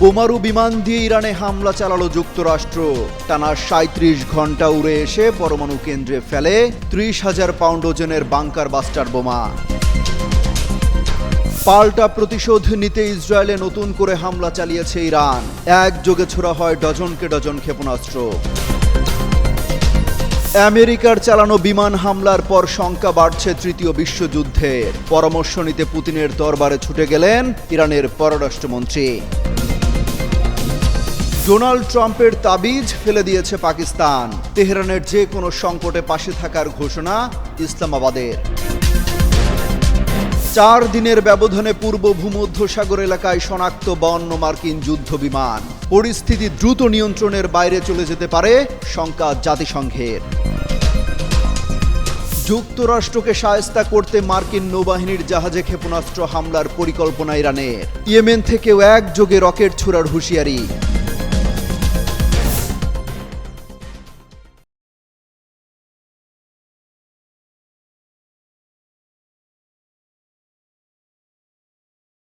বোমারু বিমান দিয়ে ইরানে হামলা চালালো যুক্তরাষ্ট্র। টানা সাঁত্রিশ ঘণ্টা উড়ে এসে পরমাণু কেন্দ্রে ফেলে ত্রিশ হাজার পাউন্ড ওজনের বাংকার বাস্টার বোমা। পাল্টা প্রতিশোধ নিতে ইসরায়েলে নতুন করে হামলা চালিয়েছে ইরান। একযোগে ছোড়া হয় ডজনকে ডজন ক্ষেপণাস্ত্র। আমেরিকার চালানো বিমান হামলার পর শঙ্কা বাড়ছে তৃতীয় বিশ্বযুদ্ধের। পরামর্শ নিতে পুতিনের দরবারে ছুটে গেলেন ইরানের পররাষ্ট্রমন্ত্রী। ডোনাল্ড ট্রাম্পের তাবিজ ফেলে দিয়েছে পাকিস্তান। তেহরানের যে কোনো সংকটে পাশে থাকার ঘোষণা ইসলামাবাদের। চার দিনের ব্যবধানে পূর্ব ভূমধ্যসাগর এলাকায় শনাক্ত বাউন্ন মার্কিন যুদ্ধ বিমান পরিস্থিতি দ্রুত নিয়ন্ত্রণের বাইরে চলে যেতে পারে শঙ্কা জাতিসংঘের। যুক্তরাষ্ট্রকে সায়স্তা করতে মার্কিন নৌবাহিনীর জাহাজে ক্ষেপণাস্ত্র হামলার পরিকল্পনা ইরানের। ইয়েমেন থেকেও একযোগে রকেট ছোড়ার হুঁশিয়ারি।